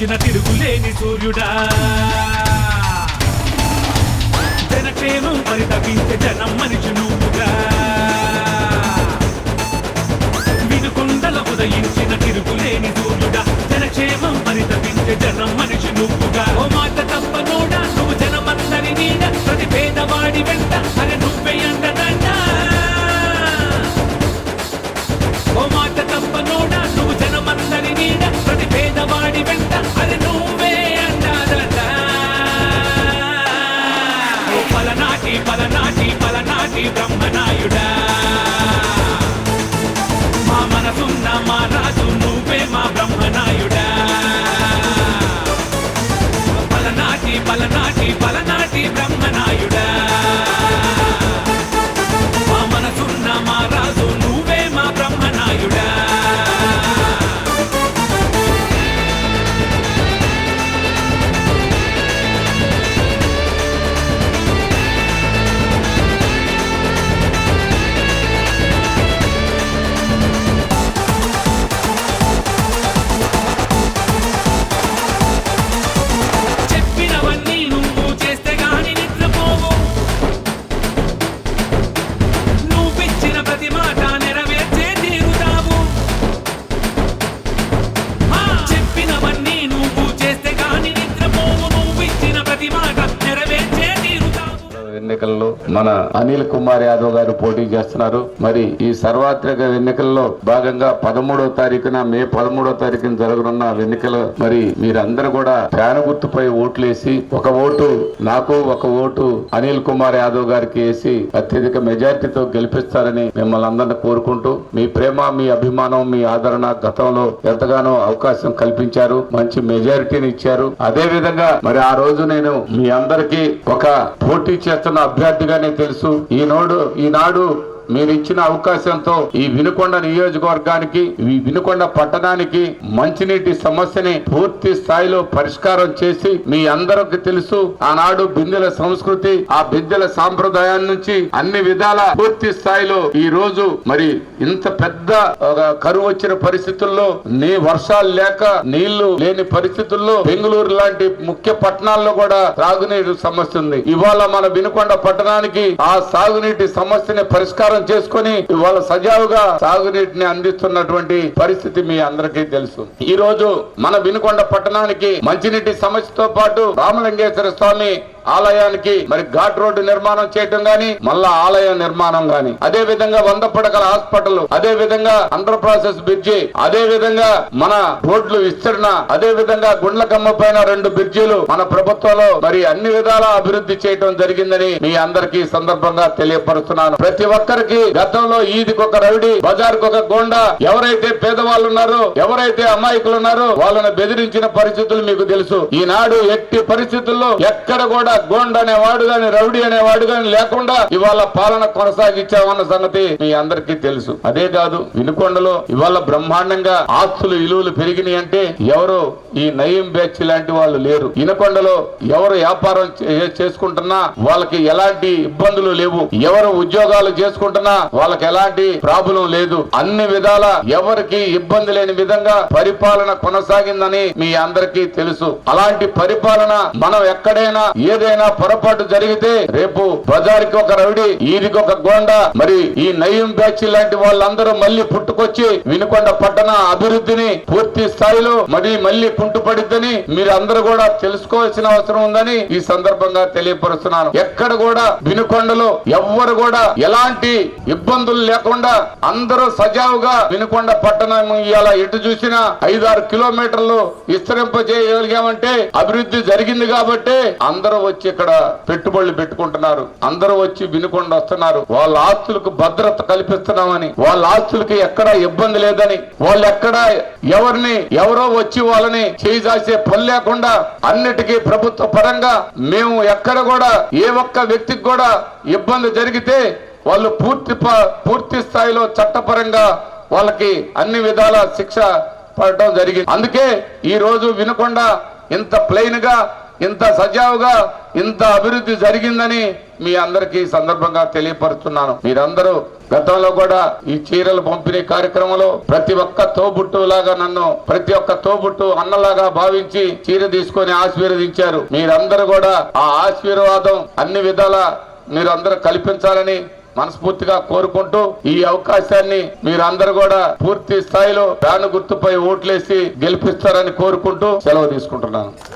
వచ్చిన తిరుగులేని సూర్యుడా. జనకేను పరితపించే జనం మన అనిల్ కుమార్ యాదవ్ గారు పోటీ చేస్తున్నారు. మరి ఈ సర్వాత్రిక ఎన్నికల్లో భాగంగా పదమూడవ తారీఖున మే పదమూడవ తారీఖున జరగనున్న ఎన్నికలు మరి మీరందరూ కూడా ఫ్యాన్ గుర్తుపై ఓట్లేసి ఒక ఓటు నాకు ఒక ఓటు అనిల్ కుమార్ యాదవ్ గారికి వేసి అత్యధిక మెజారిటీతో గెలిపిస్తారని మిమ్మల్ని అందరిని కోరుకుంటూ మీ ప్రేమ మీ అభిమానం మీ ఆదరణ గతంలో ఎంతగానో అవకాశం కల్పించారు మంచి మెజారిటీని ఇచ్చారు. అదే విధంగా మరి ఆ రోజు నేను మీ అందరికీ ఒక పోటీ చేస్తున్న అభ్యర్థిగా అభ్యర్థిగానే తెలుసు. ఈనాడు ఈనాడు మీరు ఇచ్చిన అవకాశంతో ఈ వినుకొండ నియోజకవర్గానికి ఈ వినుకొండ పట్టణానికి మంచినీటి సమస్యని పూర్తి స్థాయిలో పరిష్కారం చేసి మీ అందరికి తెలుసు. ఆనాడు బిందెల సంస్కృతి ఆ బిందెల సాంప్రదాయాల నుంచి అన్ని విధాల పూర్తి స్థాయిలో ఈ రోజు మరి ఇంత పెద్ద కరువు వచ్చిన పరిస్థితుల్లో నీ వర్షాలు లేక నీళ్ళు లేని పరిస్థితుల్లో బెంగళూరు లాంటి ముఖ్య పట్టణాల్లో కూడా సాగునీటి సమస్య ఉంది. ఇవాళ మన వినుకొండ పట్టణానికి ఆ సాగునీటి సమస్యని పరిష్కారం చేసుకొని ఇవాళ సజావుగా సాగునీటిని అందిస్తున్నటువంటి పరిస్థితి మీ అందరికీ తెలుసు. ఈ రోజు మన వినుకొండ పట్టణానికి మంచినీటి సమస్యతో పాటు రామలింగేశ్వర స్వామి ఆలయానికి మరి ఘాట్ రోడ్డు నిర్మాణం చేయటం గాని మళ్ళా ఆలయ నిర్మాణం గాని. అదే విధంగా వంద పడకల హాస్పిటల్ అదే విధంగా అండర్ ప్రాసెస్ బ్రిడ్జి అదే విధంగా మన రోడ్లు విస్తరణ అదే విధంగా గుండ్లకమ్మ పైన రెండు బ్రిడ్జిలు మన ప్రభుత్వంలో మరి అన్ని విధాల అభివృద్ధి చేయటం జరిగిందని మీ అందరికీ సందర్భంగా తెలియపరుస్తున్నాను. ప్రతి ఒక్కరికి గతంలో ఈదికి ఒక రవిడి బజార్ ఒక గోండా ఎవరైతే పేదవాళ్ళు ఉన్నారో ఎవరైతే అమాయకులు ఉన్నారో వాళ్ళని బెదిరించిన పరిస్థితులు మీకు తెలుసు. ఈనాడు ఎట్టి పరిస్థితుల్లో ఎక్కడ కూడా గోండ అనేవాడు గాని రౌడీ అనేవాడు గాని లేకుండా ఇవాళ పాలన కొనసాగించామన్న సంగతి మీ అందరికీ తెలుసు. అదే కాదు వినుకొండలో ఇవాళ బ్రహ్మాండంగా ఆస్తులు విలువలు పెరిగినాయి అంటే ఎవరు ఈ నయీం బ్యాచ్ లాంటి వాళ్ళు లేరు. వినుకొండలో ఎవరు వ్యాపారం చే- చేసుకుంటున్నా వాళ్ళకి ఎలాంటి ఇబ్బందులు లేవు. ఎవరు ఉద్యోగాలు చేసుకుంటున్నా వాళ్ళకి ఎలాంటి ప్రాబ్లం లేదు. అన్ని విధాల ఎవరికి ఇబ్బంది లేని విధంగా పరిపాలన కొనసాగిందని మీ అందరికీ తెలుసు. అలాంటి పరిపాలన మనం ఎక్కడైనా ఏదైనా పొరపాటు జరిగితే రేపు బజార్కి ఒక రౌడీ ఈదికి ఒక గోండ మరి ఈ నయం బ్యాచ్ లాంటి వాళ్ళందరూ మళ్ళీ పుట్టుకొచ్చి వినుకొండ పట్టణ అభివృద్ధిని పూర్తి స్థాయిలో మరి మళ్ళీ కుంటుపడిద్దని మీరు అందరూ కూడా తెలుసుకోవాల్సిన అవసరం ఉందని ఈ సందర్భంగా తెలియపరుస్తున్నాను. ఎక్కడ కూడా వినుకొండలో ఎవ్వరు కూడా ఎలాంటి ఇబ్బందులు లేకుండా అందరూ సజావుగా వినుకొండ పట్టణం ఇలా ఎటు చూసినా ఐదారు కిలోమీటర్లు విస్తరింప చేయగలిగామంటే అభివృద్ధి జరిగింది కాబట్టి అందరూ వచ్చి ఇక్కడ పెట్టుబడులు పెట్టుకుంటున్నారు. అందరూ వచ్చి వినుకొండ వస్తున్నారు. వాళ్ళ ఆస్తులకు భద్రత కల్పిస్తున్నామని వాళ్ళ ఆస్తులకి ఎక్కడ ఇబ్బంది లేదని వాళ్ళు ఎక్కడ ఎవరిని ఎవరో వచ్చి వాళ్ళని చేయజాసే పని లేకుండా అన్నిటికీ ప్రభుత్వ పరంగా మేము ఎక్కడ కూడా ఏ ఒక్క వ్యక్తికి కూడా ఇబ్బంది జరిగితే వాళ్ళు పూర్తి ప- పూర్తి స్థాయిలో చట్టపరంగా వాళ్ళకి అన్ని విధాల శిక్ష పడటం జరిగింది. అందుకే ఈ రోజు వినకుండా ఇంత ప్లెయిన్గా ఇంత సజావుగా ఇంత అభివృద్ధి జరిగిందని మీ అందరికీ సందర్భంగా తెలియపరుస్తున్నాను. మీరందరూ గతంలో కూడా ఈ చీరలు పంపిణీ కార్యక్రమంలో ప్రతి ఒక్క తోబుట్టు లాగా నన్ను ప్రతి ఒక్క తోబుట్టు అన్నలాగా భావించి చీర తీసుకొని ఆశీర్వదించారు. మీరందరూ కూడా ఆ ఆశీర్వాదం అన్ని విధాల మీరందరూ కల్పించాలని మనస్ఫూర్తిగా కోరుకుంటూ ఈ అవకాశాన్ని మీరందరూ కూడా పూర్తి స్థాయిలో ఫ్యాన్ గుర్తుపై ఓట్లేసి గెలిపిస్తారని కోరుకుంటూ సెలవు తీసుకుంటున్నాను.